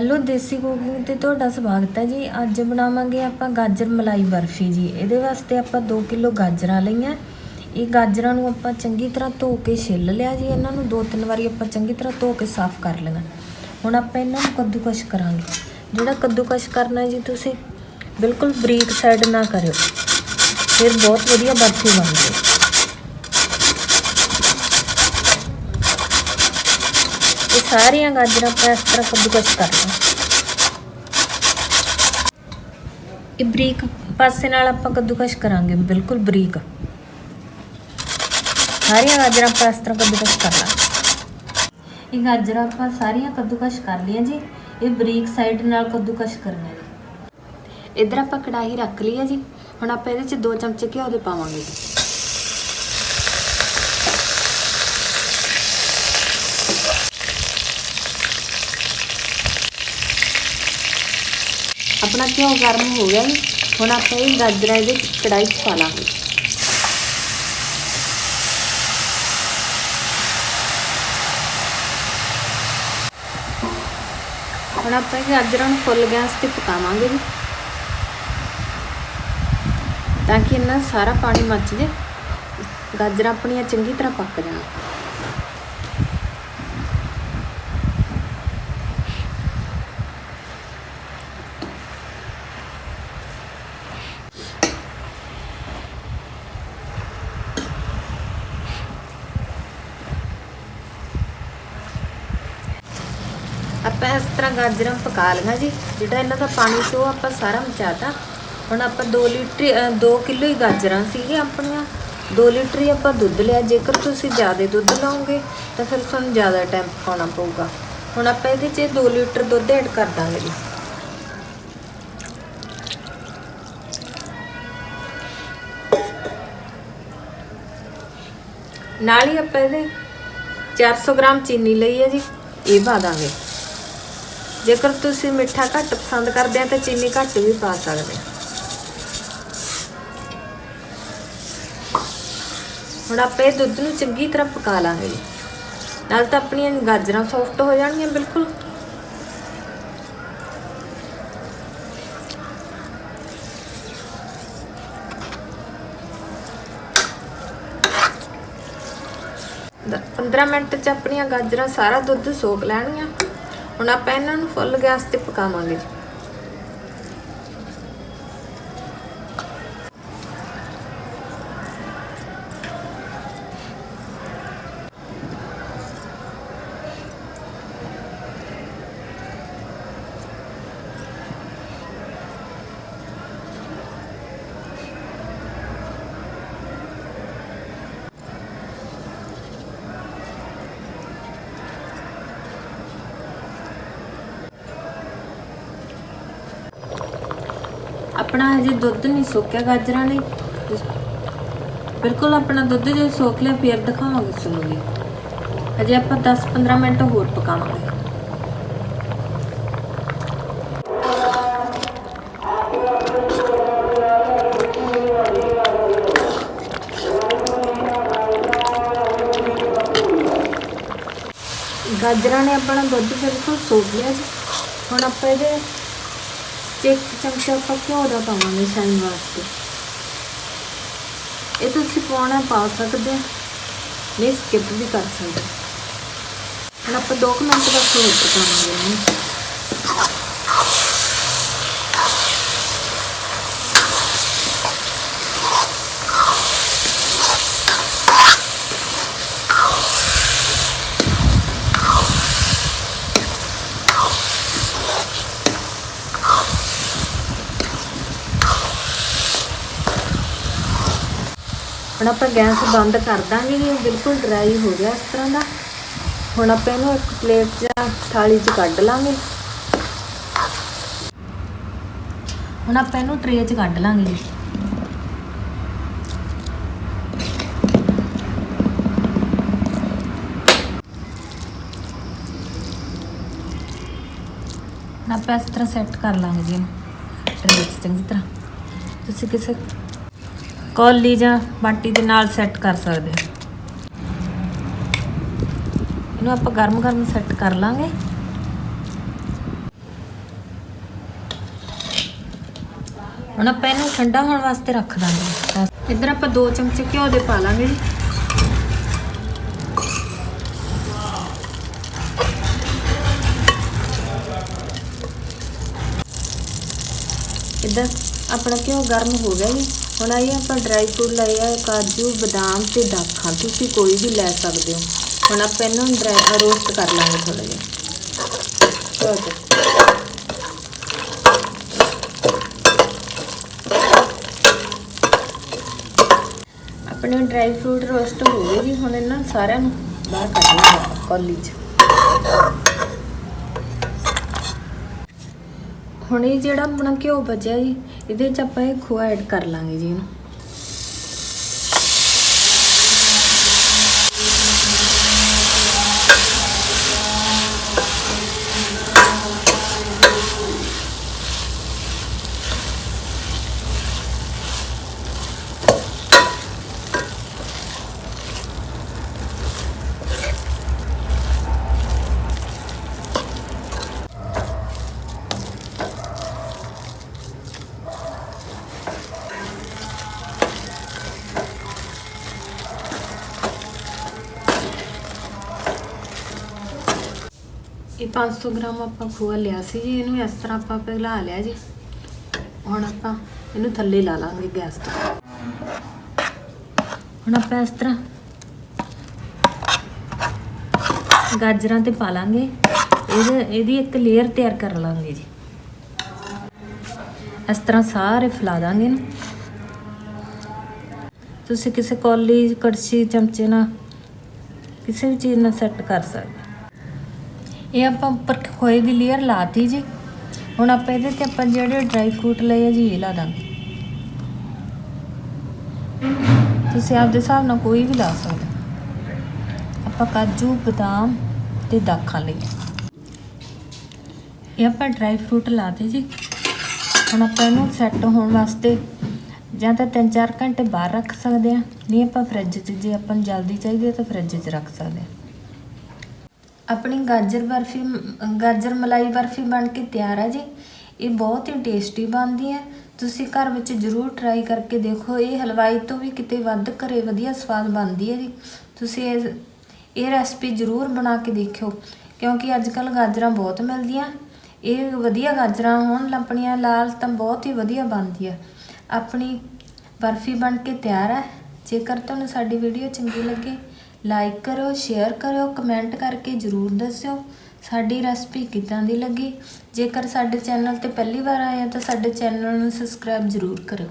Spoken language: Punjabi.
ਹੈਲੋ, ਦੇਸੀ ਕੁਕਿੰਗ ਤੇ ਤੁਹਾਡਾ ਸਵਾਗਤ ਹੈ ਜੀ। ਅੱਜ ਬਣਾਵਾਂਗੇ ਆਪਾਂ ਗਾਜਰ ਮਲਾਈ ਬਰਫੀ ਜੀ। ਇਹਦੇ ਵਾਸਤੇ ਆਪਾਂ 2 ਕਿਲੋ ਗਾਜਰਾਂ ਲਈਆਂ। ਇਹ ਗਾਜਰਾਂ ਨੂੰ ਆਪਾਂ ਚੰਗੀ ਤਰ੍ਹਾਂ ਧੋ ਕੇ ਛਿੱਲ ਲਿਆ ਜੀ। ਇਹਨਾਂ ਨੂੰ ਦੋ ਤਿੰਨ ਵਾਰੀ ਆਪਾਂ ਚੰਗੀ ਤਰ੍ਹਾਂ ਧੋ ਕੇ ਸਾਫ਼ ਕਰ ਲੈਣਾ। ਹੁਣ ਆਪਾਂ ਇਹਨਾਂ ਨੂੰ ਕੱਦੂਕਸ਼ ਕਰਾਂਗੇ। ਜਿਹੜਾ ਕੱਦੂਕਸ਼ ਕਰਨਾ ਜੀ, ਤੁਸੀਂ ਬਿਲਕੁਲ ਬਰੀਕ ਸਾਈਡ ਨਾ ਕਰਿਓ। ਫਿਰ ਬਹੁਤ ਵਧੀਆ ਬਰਫੀ ਬਣਦੀ ਹੈ। ਸਾਰੀਆਂ ਗਾਜਰਾਂ ਆਪਾਂ ਇਸ ਤਰ੍ਹਾਂ ਕੱਦੂਕਸ਼ ਕਰਨਾ ਇਹ ਬਰੀਕ ਪਾਸੇ ਨਾਲ ਆਪਾਂ ਕੱਦੂਕਸ਼ ਕਰਾਂਗੇ, ਬਿਲਕੁਲ ਬਰੀਕ। ਸਾਰੀਆਂ ਗਾਜਰਾਂ ਆਪਾਂ ਇਸ ਤਰ੍ਹਾਂ ਕੱਦੂਕਸ਼ ਲਾਂਗੇ ਇਹ ਗਾਜਰਾਂ ਆਪਾਂ ਸਾਰੀਆਂ ਕੱਦੂਕਸ਼ ਕਰ ਲਈਆਂ ਜੀ। ਇਹ ਬਰੀਕ ਸਾਈਡ ਨਾਲ ਕੱਦੂਕਸ਼ ਕਰਨਾ ਜੀ ਇਧਰ ਆਪਾਂ ਕੜਾਹੀ ਰੱਖ ਲਈ ਹੈ ਜੀ। ਹੁਣ ਆਪਾਂ ਇਹਦੇ 'ਚ 2 ਚਮਚੇ ਘਿਓ ਦੇ ਪਾਵਾਂਗੇ ਜੀ। ਆਪਣਾ ਘਿਓ ਗਰਮ ਹੋ ਗਿਆ ਹੁਣ ਆਪਾਂ ਇਹ ਗਾਜਰਾਂ ਇਹਦੇ ਵਿੱਚ ਕੜਾਈ 'ਚ ਪਾ ਲਾਂਗੇ। ਹੁਣ ਆਪਾਂ ਇਹ ਗਾਜਰਾਂ ਨੂੰ ਫੁੱਲ ਗੈਸ ਤੇ ਪਕਾਵਾਂਗੇ ਜੀ। ਤਾਂ ਕਿ ਇਹਨਾਂ ਸਾਰਾ ਪਾਣੀ ਮੱਚ ਜੇ ਗਾਜਰਾਂ ਆਪਣੀਆਂ ਚੰਗੀ ਤਰ੍ਹਾਂ ਪੱਕ ਜਾਣ। ਆਪਾਂ ਇਸ ਤਰ੍ਹਾਂ ਗਾਜਰਾਂ ਪਕਾ ਲਈਆਂ ਜੀ। ਜਿਹੜਾ ਇਹਨਾਂ ਦਾ ਪਾਣੀ ਸੀ, ਉਹ ਆਪਾਂ ਸਾਰਾ ਮਚਾਤਾ ਹੁਣ ਆਪਾਂ 2 ਲੀਟਰ 2 ਕਿਲੋ ਹੀ ਗਾਜਰਾਂ ਸੀਗੇ ਆਪਣੀਆਂ। 2 ਲੀਟਰ ਹੀ ਆਪਾਂ ਦੁੱਧ ਲਿਆ। ਜੇਕਰ ਤੁਸੀਂ ਜ਼ਿਆਦਾ ਦੁੱਧ ਲਾਓਗੇ, ਤਾਂ ਫਿਰ ਤੁਹਾਨੂੰ ਜ਼ਿਆਦਾ ਟਾਈਮ ਪਕਾਉਣਾ ਪਊਗਾ। ਹੁਣ ਆਪਾਂ ਇਹਦੇ 'ਚ 2 ਲੀਟਰ ਦੁੱਧ ਐਡ ਕਰ ਦਾਂਗੇ ਜੀ। ਨਾਲ ਹੀ ਆਪਾਂ ਇਹਦੇ 400 ਗ੍ਰਾਮ ਚੀਨੀ ਲਈ ਹੈ ਜੀ। ਇਹ ਪਾ ਦਾਂਗੇ। ਜੇਕਰ ਤੁਸੀਂ ਮਿੱਠਾ ਘੱਟ ਪਸੰਦ ਕਰਦੇ ਆ ਤਾਂ ਚੀਨੀ ਘੱਟ ਵੀ ਪਾ ਸਕਦੇ ਆ। ਹੁਣ ਆਪਾਂ ਦੁੱਧ ਨੂੰ ਚੰਗੀ ਤਰ੍ਹਾਂ ਪਕਾ ਲਾਂਗੇ ਜੀ। ਨਾਲ ਤਾਂ ਆਪਣੀਆਂ ਗਾਜਰਾਂ ਸੌਫਟ ਹੋ ਜਾਣਗੀਆਂ, ਬਿਲਕੁਲ। ਦ- 15 ਮਿੰਟ ਚ ਆਪਣੀਆਂ ਗਾਜਰਾਂ ਸਾਰਾ ਦੁੱਧ ਸੋਖ ਲੈਣਗੀਆਂ। ਹੁਣ ਆਪਾਂ ਇਹਨਾਂ ਨੂੰ ਫੁੱਲ ਗੈਸ ਤੇ ਪਕਾਵਾਂਗੇ ਜੀ। ਆਪਣਾ ਹਜੇ ਦੁੱਧ ਨਹੀਂ ਸੁੱਕਿਆ ਗਾਜਰਾਂ ਨੇ ਬਿਲਕੁਲ ਆਪਣਾ ਦੁੱਧ ਜੇ ਸੁੱਕ ਲਿਆ, ਫਿਰ ਦਿਖਾਵਾਂਗੇ ਤੁਹਾਨੂੰ ਹਜੇ ਆਪਾਂ 10-15 ਮਿੰਟ ਹੋਰ ਪਕਾਵਾਂਗੇ। ਗਾਜਰਾਂ ਨੇ ਆਪਣਾ ਦੁੱਧ ਬਿਲਕੁਲ ਸੁੱਕ ਲਿਆ ਜੀ। ਹੁਣ ਆਪਾਂ ਇਹਦੇ ਚ ਇੱਕ ਚਮਚਾ ਆਪਾਂ ਘਿਓ ਦਾ ਪਾਵਾਂਗੇ ਸ਼ਾਈਨ ਵਾਸਤੇ ਇਹ ਤੁਸੀਂ ਪਾਉਣਾ ਪਾ ਸਕਦੇ ਆ ਨਹੀਂ ਸਕਿਪ ਵੀ ਕਰ ਸਕਦੇ ਹੁਣ ਆਪਾਂ 2 ਮਿੰਟ ਤੱਕ ਹੋਰ ਪਕਾਵਾਂਗੇ ਇਹਨੂੰ ਹੁਣ ਆਪਾਂ ਗੈਸ ਬੰਦ ਕਰ ਦਾਂਗੇ ਜੀ ਇਹ ਬਿਲਕੁਲ ਡਰਾਈ ਹੋ ਗਿਆ ਇਸ ਤਰ੍ਹਾਂ ਦਾ। ਹੁਣ ਆਪਾਂ ਇਹਨੂੰ ਇੱਕ ਪਲੇਟ ਜਾਂ ਥਾਲੀ 'ਚ ਕੱਢ ਲਾਂਗੇ। ਹੁਣ ਆਪਾਂ ਇਹਨੂੰ ਟਰੇ 'ਚ ਕੱਢ ਲਾਂਗੇ। ਜੀ ਆਪਾਂ ਇਸ ਤਰ੍ਹਾਂ ਸੈੱਟ ਕਰ ਲਾਂਗੇ ਜੀ ਇਹਨੂੰ। ਟਰੇ 'ਚ ਚੰਗੀ ਤਰ੍ਹਾਂ। ਤੁਸੀਂ ਕਿਸੇ ਕੌਲੀ ਜਾਂ ਬਾਟੀ ਦੇ ਨਾਲ ਸੈੱਟ ਕਰ ਸਕਦੇ ਹਾਂ। ਇਹਨੂੰ ਆਪਾਂ ਗਰਮ ਗਰਮ ਸੈੱਟ ਕਰ ਲਾਂਗੇ। ਹੁਣ ਆਪਾਂ ਇਹਨੂੰ ਠੰਡਾ ਹੋਣ ਵਾਸਤੇ ਰੱਖ ਦਾਂਗੇ। ਇੱਧਰ ਆਪਾਂ ਦੋ ਚਮਚੇ ਘਿਓ ਦੇ ਪਾ ਲਾਂਗੇ ਜੀ। ਇੱਧਰ ਆਪਣਾ ਘਿਓ ਗਰਮ ਹੋ ਗਿਆ ਜੀ। ਹੁਣ ਆਈ ਆਪਾਂ ਡਰਾਈ ਫਰੂਟ ਲਏ ਆ, ਕਾਜੂ, ਬਦਾਮ ਤੇ ਦਾਖਾਂ। ਤੁਸੀਂ ਕੋਈ ਵੀ ਲੈ ਸਕਦੇ ਹੋ। ਹੁਣ ਆਪਾਂ ਇਹਨੂੰ ਡਰਾਈ ਰੋਸਟ ਕਰ ਲਾਂਗੇ ਥੋੜਾ ਜਿਹਾ। ਘਿਓ ਆਪਣੇ ਡਰਾਈ ਫਰੂਟ ਰੋਸਟ ਹੋ ਗਏ ਜੀ, ਹੁਣ ਇਹਨਾਂ ਸਾਰਿਆਂ ਨੂੰ ਬਾਹਰ ਕੱਢ ਲਾਂਗੇ ਆਪਾਂ, ਕੌਲੀ 'ਚ। ਹੁਣ ਇਹ ਜਿਹੜਾ ਆਪਣਾ ਘਿਓ ਬਚਿਆ ਜੀ ਇਹਦੇ 'ਚ ਆਪਾਂ ਇਹ ਖੋਆ ਐਡ ਕਰ ਲਾਂਗੇ ਜੀ ਇਹਨੂੰ। ਇਹ 500 ਗ੍ਰਾਮ ਆਪਾਂ ਖੋਆ ਲਿਆ ਸੀ ਜੀ, ਇਹਨੂੰ ਇਸ ਤਰ੍ਹਾਂ ਆਪਾਂ ਪਿਘਲਾ ਲਿਆ ਜੀ। ਹੁਣ ਆਪਾਂ ਇਹਨੂੰ ਥੱਲੇ ਲਾ ਲਾਂਗੇ ਗੈਸ ਤੋਂ। ਹੁਣ ਆਪਾਂ ਇਸ ਤਰ੍ਹਾਂ ਗਾਜਰਾਂ ਤੇ ਪਾ ਲਾਂਗੇ। ਇਹਦੇ, ਇਹਦੀ ਇੱਕ ਲੇਅਰ ਤਿਆਰ ਕਰ ਲਾਂਗੇ ਜੀ। ਇਸ ਤਰ੍ਹਾਂ ਸਾਰੇ ਫੈਲਾ ਦਾਂਗੇ ਇਹਨੂੰ। ਤੁਸੀਂ ਕਿਸੇ ਕੌਲੀ, ਕੜਛੀ, ਚਮਚੇ ਨਾਲ ਕਿਸੇ ਵੀ ਚੀਜ਼ ਨਾਲ ਸੈੱਟ ਕਰ ਸਕਦੇ ਇਹ ਆਪਾਂ ਉੱਪਰ ਖੋਏ ਦੀ ਲੇਅਰ ਲਾਤੀ ਜੀ। ਹੁਣ ਆਪਾਂ ਇਹਦੇ ਤੇ ਆਪਾਂ ਜਿਹੜੇ ਡਰਾਈ ਫਰੂਟ ਲਏ ਆ ਜੀ, ਇਹ ਲਾ ਦਾਂਗੇ। ਤੁਸੀਂ ਆਪਦੇ ਹਿਸਾਬ ਨਾਲ ਕੋਈ ਵੀ ਲਾ ਸਕਦੇ ਆਪਾਂ ਕਾਜੂ, ਬਦਾਮ ਤੇ ਦਾਖਾਂ ਲਈ ਇਹ ਆਪਾਂ ਡਰਾਈ ਫਰੂਟ ਲਾਤੇ ਜੀ। ਹੁਣ ਆਪਾਂ ਇਹਨੂੰ ਸੈੱਟ ਹੋਣ ਵਾਸਤੇ ਜਾਂ ਤਾਂ 3-4 ਘੰਟੇ ਬਾਹਰ ਰੱਖ ਸਕਦੇ ਆ। ਨਹੀਂ ਆਪਾਂ ਫ੍ਰਿਜ 'ਚ, ਜੇ ਆਪਾਂ ਨੂੰ ਜਲਦੀ ਚਾਹੀਦੀ ਹੈ ਤਾਂ ਫ੍ਰਿਜ 'ਚ ਰੱਖ ਸਕਦੇ ਆ। ਆਪਣੀ ਗਾਜਰ ਬਰਫੀ, ਗਾਜਰ ਮਲਾਈ ਬਰਫੀ ਬਣ ਕੇ ਤਿਆਰ ਹੈ ਜੀ। ਇਹ ਬਹੁਤ ਹੀ ਟੇਸਟੀ ਬਣਦੀ ਹੈ। ਤੁਸੀਂ ਘਰ ਵਿੱਚ ਜ਼ਰੂਰ ਟਰਾਈ ਕਰਕੇ ਦੇਖੋ। ਇਹ ਹਲਵਾਈ ਤੋਂ ਵੀ ਕਿਤੇ ਵੱਧ ਘਰੇ ਵਧੀਆ ਸਵਾਦ ਬਣਦੀ ਹੈ ਜੀ। ਤੁਸੀਂ ਇਹ ਇਹ ਰੈਸਪੀ ਜ਼ਰੂਰ ਬਣਾ ਕੇ ਦੇਖਿਓ, ਕਿਉਂਕਿ ਅੱਜ ਕੱਲ ਗਾਜਰਾਂ ਬਹੁਤ ਮਿਲਦੀਆਂ। ਇਹ ਵਧੀਆ ਗਾਜਰਾਂ ਹੋਣ ਆਪਣੀਆਂ ਲਾਲ ਤਾਂ ਬਹੁਤ ਹੀ ਵਧੀਆ ਬਣਦੀ ਹੈ ਆਪਣੀ ਬਰਫੀ ਬਣ ਕੇ ਤਿਆਰ ਹੈ। ਜੇਕਰ ਤੁਹਾਨੂੰ ਸਾਡੀ ਵੀਡੀਓ ਚੰਗੀ ਲੱਗੇ ਲਾਈਕ ਕਰੋ ਸ਼ੇਅਰ ਕਰਿਓ ਕਮੈਂਟ ਕਰਕੇ ਜਰੂਰ ਦੱਸਿਓ। ਸਾਡੀ ਰੈਸਪੀ ਕਿੱਦਾਂ ਦੀ ਲੱਗੀ? ਜੇਕਰ ਸਾਡੇ ਚੈਨਲ ਤੇ ਪਹਿਲੀ ਵਾਰ ਆਏ ਆ ਤਾਂ ਸਾਡੇ ਚੈਨਲ ਨੂੰ ਸਬਸਕ੍ਰਾਈਬ ਜਰੂਰ ਕਰਿਓ।